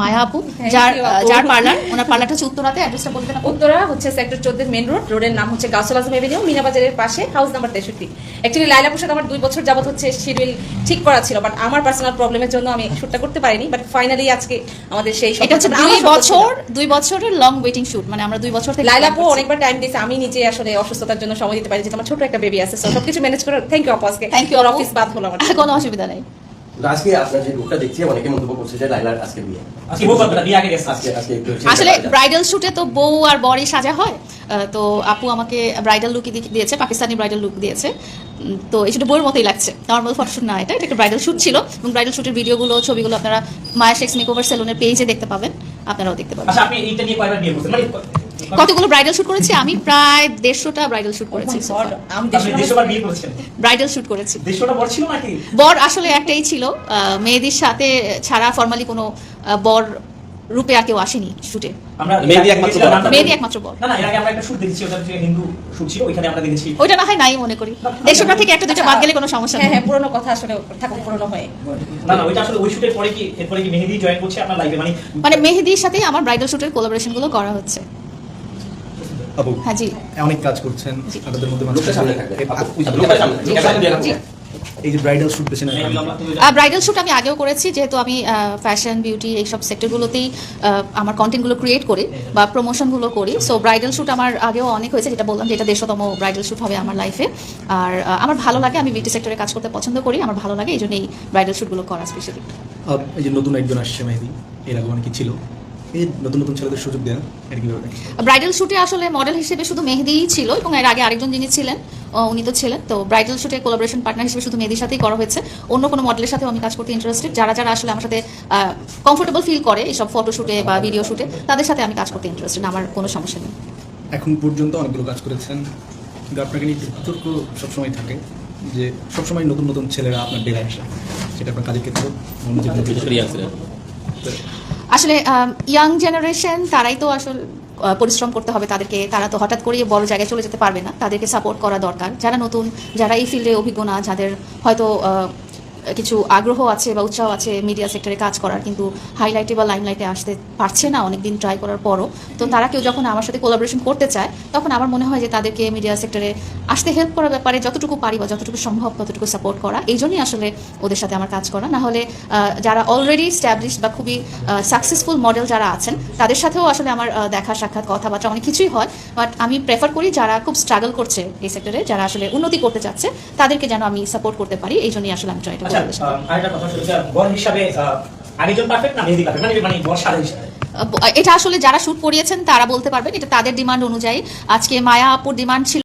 মায়া আপু। যার যার পার্লার। ওনার পার্লারটা হচ্ছে উত্তরাতে অ্যাড্রেসটা বলবেন উত্তরা হচ্ছে সেক্টর চোদ্দ মেন রোড রোডের নাম হচ্ছে গাউসুল আজম এভিনিউ মিনাবাজারের পাশে হাউস নাম্বার তেষট্টি। অ্যাকচুয়ালি লাইলাপুর সাথে আমার দুই বছর যাবত হচ্ছে শিডিউল ঠিক করা ছিল বাট আমার পার্সোনাল প্রবলেমের জন্য আমি শুটটা করতে পারিনি বাট ফাইনালি আজকে আমাদের সেই এটা হচ্ছে দুই বছর দুই বছরের লং ওয়েটিং শুট মানে আমরা দুই বছর থেকে লাইলাপু অনেকবার টাইম দিয়েছে আমি নিজে আসলে অসুস্থতার জন্য সময় দিতে পারি যেহেতু আমার ছোট একটা বেবি আছে সবকিছু ম্যানেজ করে থ্যাংক ইউ আপু আজকে। Thank you, অফিস বাদ হলো আমার। কোনো অসুবিধা নেই। আজকে আপনার যে লুকটা দেখছি অনেকে মন্তব্য করছে যে লাইলার আজকে বিয়ে। আজকে বউ কথা বিয়ে আগে গেছে আজকে। আজকে আসলে ব্রাইডাল শুটে তো বউ আর বরই সাজা হয়। আহ, তো আপু আমাকে ব্রাইডাল লুক দিয়েছে পাকিস্তানি ব্রাইডাল লুক দিয়েছে। তো এই শুটে বউয়ের মতোই লাগছে। নর্মাল ফটোশুট না এটা এটা একটা ব্রাইডাল শুট ছিল। এবং ব্রাইডাল শুটের ভিডিওগুলো ছবিগুলো আপনারা মায়া শেক্স মেকওভার সেলুনের পেজে দেখতে পাবেন। আপনারাও দেখতে পাবেন। আচ্ছা আপনি এইটা নিয়ে কয়বার বিয়ে করছেন? মানে কতগুলো ব্রাইডাল শুট করেছি? আমি প্রায় দেড়শোটা ব্রাইডাল শুট করেছি Oh ব্রাইডাল শুট করেছি। বর আসলে একটাই ছিল। আহ, মেয়েদের সাথে ছাড়া ফর্মালি কোনো বর রূপে আর কেউ আসেনি শুটে মেহেদি একমাত্র দেখেছিলাম, বড়। আমরা- মেহেদি একমাত্র বর। না না এর আগে আমরা একটা শুট দেখেছি ওটা হচ্ছে হিন্দু শুট ছিল ওইখানে আমরা দেখেছি। ওইটা না হয় নাই মনে করি। দেড়শোটা থেকে একটা দুটো বাদ গেলে কোনো সমস্যা হ্যাঁ নেই। হ্যাঁ পুরোনো কথা আসলে থাকুক পুরোনো হয়ে। না না ওইটা আসলে ওই শুটের পরে কি এরপরে কি মেহেদি জয়েন করছে আপনার লাইফে মানে মানে মেহেদির সাথে আমার ব্রাইডাল শুটের কোলাবোরেশনগুলো করা হচ্ছে। আপু হ্যাঁ জি। অনেক কাজ করছেন আপনাদের মধ্যে সামনে থাকবে এই- যে ব্রাইডাল শুট বেছে ব্রাইডাল শুট আমি আগেও করেছি যেহেতু আমি ফ্যাশন বিউটি এইসব সেক্টরগুলোতেই আমার কন্টেন্টগুলো ক্রিয়েট করি বা প্রমোশনগুলো করি। সো ব্রাইডাল শুট আমার আগেও অনেক হয়েছে যেটা বললাম যে এটা দেড়শোতম ব্রাইডাল শুট হবে আমার লাইফে আর আমার ভালো লাগে আমি বিউটি সেক্টরে কাজ করতে পছন্দ করি আমার ভালো লাগে এই জন্য এই ব্রাইডাল শুটগুলো করা স্পেশালি এই যে নতুন একজন আসছে মেহেদি এর আগে অনেকে ছিল। এই নতুন নতুন ছেলেদের সুযোগ দেন ব্রাইডাল শুটে আসলে মডেল হিসেবে শুধু মেহেদিই ছিল এবং এর আগে আরেকজন যিনি ছিলেন উনি তো ছিলেন। তো ব্রাইডাল শুটে কোলাবোরেশন পার্টনার হিসেবে শুধু মেহেদির সাথেই করা হয়েছে। অন্য কোনো মডেলের সাথেও আমি কাজ করতে ইন্টারেস্টেড যারা যারা আসলে আমার সাথে কমফোর্টেবল ফিল করে এইসব ফটো শুটে বা ভিডিও শুটে তাদের সাথে আমি কাজ করতে ইন্টারেস্টেড আমার কোনো সমস্যা নেই। এখন পর্যন্ত অনেকগুলো কাজ করেছেন কিন্তু আপনাকে নিয়ে বিতর্ক সবসময় থাকে যে সবসময় নতুন নতুন ছেলেরা আপনার ডেলে আসে। সেটা আপনার কাজের ক্ষেত্রে আসলে ইয়াং জেনারেশন তারাই তো আসল পরিশ্রম করতে হবে তাদেরকে। তারা তো হঠাৎ করে বড় জায়গায় চলে যেতে পারবে না। তাদেরকে সাপোর্ট করা দরকার। যারা নতুন, যারা এই ফিল্ডে অভিজ্ঞ না, যাদের হয়তো কিছু আগ্রহ আছে বা উৎসাহ আছে মিডিয়া সেক্টরে কাজ করার, কিন্তু হাইলাইটে বা লাইমলাইটে আসতে পারছে না, অনেকদিন ট্রাই করার পরও। তো তারা কেউ যখন আমার সাথে কোলাবোরেশন করতে চায়, তখন আমার মনে হয় যে তাদেরকে মিডিয়া সেক্টরে আসতে হেল্প করার ব্যাপারে যতটুকু পারি বা যতটুকু সম্ভব ততটুকু সাপোর্ট করা, এই জন্যই আসলে ওদের সাথে আমার কাজ করা। না হলে যারা অলরেডি স্ট্যাবলিশ বা খুবই সাকসেসফুল মডেল যারা আছেন, তাদের সাথেও আসলে আমার দেখা, সাক্ষাৎ, কথাবার্তা অনেক কিছুই হয়। বাট আমি প্রেফার করি যারা খুব স্ট্রাগল করছে এই সেক্টরে যারা আসলে উন্নতি করতে চাচ্ছে, তাদেরকে যেন আমি সাপোর্ট করতে পারি, এই জন্যই আসলে আমি ট্রাই আচ্ছা মানে মানে এটা আসলে যারা শুট করিয়েছেন, তারা বলতে পারবেন, এটা তাদের ডিমান্ড অনুযায়ী। আজকে মায়া আপুর ডিমান্ড ছিল